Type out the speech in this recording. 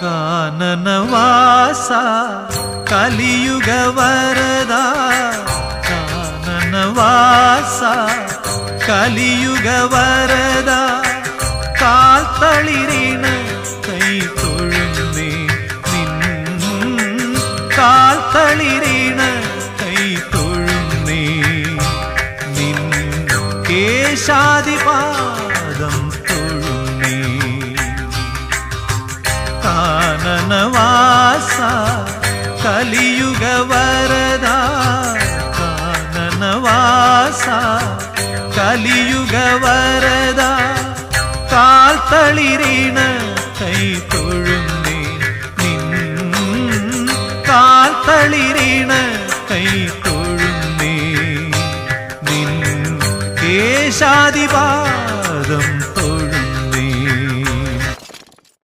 കാനനവാസ കലിയുഗ വരദ കാനനവാസ കലിയുഗ വരദ കാൽത്തളിരിണ് കൈ തൊഴുന്നേ നിൻ കാൽത്തളിരിണ് കൈ തൊഴുന്നേ നിൻ കേശാദിപാദം കാനനവാസ കലിയുഗ വരദ. കാനനവാസ കലിയുഗ വരദ. കാൽ തളിരീണ കൈ തൊഴുന്നേ നിൻ കാൽ തളിരീണ കൈ തൊഴുന്നേ നിൻ കേശാദിവാ